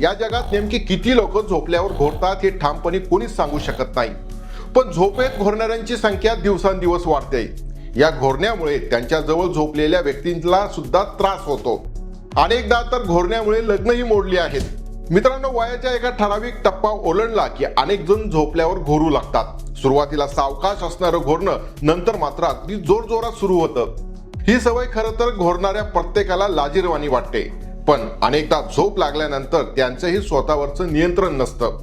या जगात नेमकी किती लोक झोपल्यावर घोरतात हे ठामपणे कोणीच सांगू शकत नाही. पण झोपेत घोरणाऱ्यांची संख्या दिवसांदिवस वाढते. या घोरण्यामुळे त्यांच्याजवळ झोपलेल्या व्यक्तींना सुद्धा त्रास होतो. अनेकदा तर घोरण्यामुळे लग्नही मोडली आहेत. मित्रांनो वयाच्या एका ठराविक टप्पा ओलांडला की अनेक जण झोपल्यावर घोरू लागतात. सुरुवातीला सावकाश असणारं घोरणं नंतर मात्र अगदी जोरजोरात सुरू होतं. ही सवय खरं तर घोरणाऱ्या प्रत्येकाला लाजीरवाणी वाटते. पण अनेकदा झोप लागल्यानंतर त्यांचंही स्वतःवरचं नियंत्रण नसतं.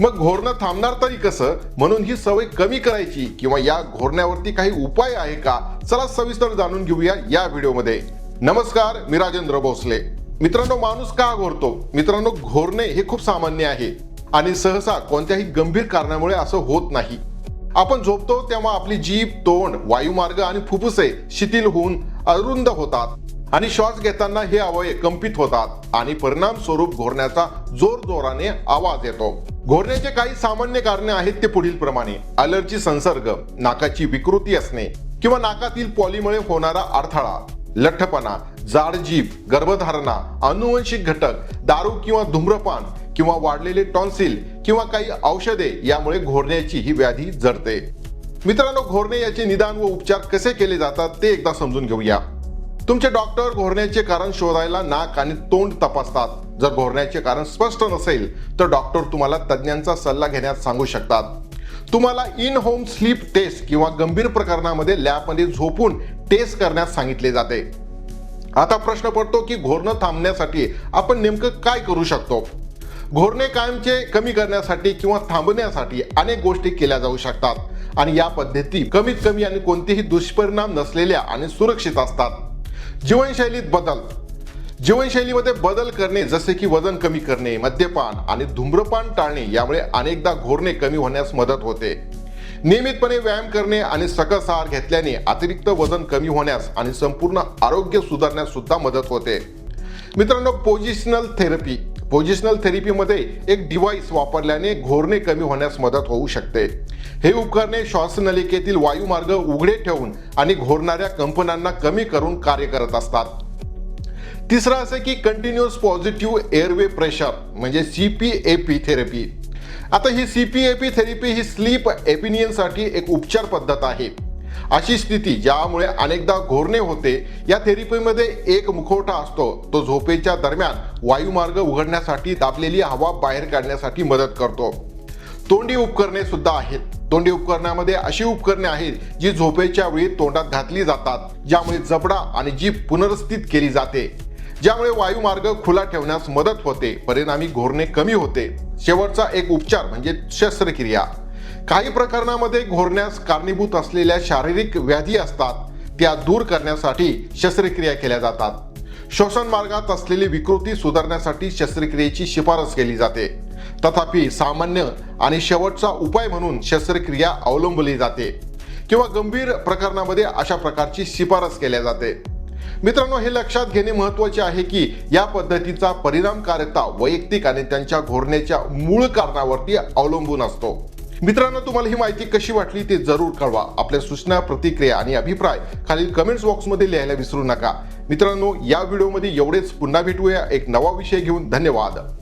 मग घोरणं थांबणार तरी कसं? म्हणून ही सवय कमी करायची किंवा या घोरण्यावरती काही उपाय आहे का? चला सविस्तर जाणून घेऊया या व्हिडिओमध्ये. नमस्कार मी राजेंद्र भोसले. मित्रांनो माणूस का घोरतो? मित्रांनो घोरणे हे खूप सामान्य आहे. आणि सहसा कोणत्याही गंभीर कारणामुळे असं होत नाही. आपण झोपतो तेव्हा आपली जीभ तोंड वायुमार्ग आणि फुफ्फुसे शिथिल होऊन अरुंद होतात. आणि श्वास घेताना हे अवयव कंपित होतात आणि परिणाम स्वरूप घोरण्याचा जोर जोराने आवाज येतो. घोरण्याचे काही सामान्य कारणे आहेत ते पुढील प्रमाणे. अलर्जी संसर्ग नाकाची विकृती असणे किंवा नाकातील पॉलीमुळे होणारा अडथळा लठ्ठपणा जाड जीभ गर्भधारणा अनुवंशिक घटक दारू किंवा धूम्रपान किंवा वाढलेले टॉन्सिल किंवा काही औषधे यामुळे घोरण्याची ही व्याधी जडते. मित्रांनो घोरणे याचे निदान व उपचार कसे केले जातात ते एकदा समजून घेऊया. तुमचे डॉक्टर घोरण्याचे कारण शोधायला नाक आणि तोंड तपासतात. जर घोरण्याचे कारण स्पष्ट नसेल तर डॉक्टर तुम्हाला तज्ज्ञांचा सल्ला घेण्यास सांगू शकतात. तुम्हाला इन होम स्लीप टेस्ट किंवा गंभीर प्रकरणामध्ये लॅबमध्ये झोपून टेस्ट करण्यास सांगितले जाते. आता प्रश्न पडतो की घोरणं थांबण्यासाठी आपण नेमकं काय करू शकतो? घोरणे कायमचे कमी करण्यासाठी किंवा थांबण्यासाठी अनेक गोष्टी केल्या जाऊ शकतात आणि या पद्धती कमीत कमी आणि कोणतेही दुष्परिणाम नसलेल्या आणि सुरक्षित असतात. जीवनशैलीत बदल. जीवनशैलीमध्ये बदल करणे जसे की वजन कमी करणे मद्यपान आणि धूम्रपान टाळणे यामुळे अनेकदा घोरणे कमी होण्यास मदत होते. नियमितपणे व्यायाम करणे आणि सकस आहार घेतल्याने अतिरिक्त वजन कमी होण्यास आणि संपूर्ण आरोग्य सुधारण्यास सुद्धा मदत होते. मित्रांनो पोजिशनल थेरपी पोझिशनल थेरपीमध्ये एक डिव्हाइस वापरल्याने घोरणे कमी होण्यास मदत होऊ शकते. हे उपकरणे श्वासनलिकेतील वायुमार्ग उघडे ठेवून आणि घोरणाऱ्या कंपनांना कमी करून कार्य करत असतात. तिसरं असं की कंटिन्युअस पॉझिटिव्ह एअरवे प्रेशर म्हणजे C P A P therapy आता ही C P A P therapy he sleep एपिनियनसाठी एक उपचार पद्धत आहे. अशी स्थिती ज्यामुळे अनेकदा घोरणे होते या थेरपीमध्ये एक मुखवटा असतो तो झोपेच्या दरम्यान वायुमार्ग उघडण्यासाठी दाबलेली हवा बाहेर काढण्यासाठी मदत करतो. तोंडी उपकरणे सुद्धा आहेत. तोंडी उपकरणामध्ये अशी उपकरणे आहेत जी झोपेच्या वेळी तोंडात घातली जातात ज्यामुळे जबडा आणि जीभ पुनर्स्थित केली जाते. ज्यामुळे वायुमार्ग खुला ठेवण्यास मदत होते परिणामी घोरणे कमी होते. शेवटचा एक उपचार म्हणजे शस्त्रक्रिया. काही प्रकरणामध्ये घोरण्यास कारणीभूत असलेल्या शारीरिक व्याधी असतात. त्या दूर करण्यासाठी शस्त्रक्रिया केल्या जातात. श्वसन मार्गात असलेली विकृती सुधारण्यासाठी शस्त्रक्रियेची शिफारस केली जाते. तथापि सामान्य आणि शेवटचा उपाय म्हणून शस्त्रक्रिया अवलंबली जाते किंवा गंभीर प्रकरणामध्ये अशा प्रकारची शिफारस केल्या जाते. मित्रांनो हे लक्षात घेणे महत्त्वाचे आहे की या पद्धतीचा परिणामकारकता वैयक्तिक आणि त्यांच्या घोरण्याच्या मूळ कारणावरती अवलंबून असतो. मित्रांनो तुम्हाला ही माहिती कशी वाटली ते जरूर कळवा. आपल्या सूचना प्रतिक्रिया आणि अभिप्राय खालील कमेंट्स बॉक्समध्ये लिहायला विसरू नका. मित्रांनो या व्हिडिओमध्ये एवढेच. पुन्हा भेटूया. एक नवा विषय घेऊन धन्यवाद.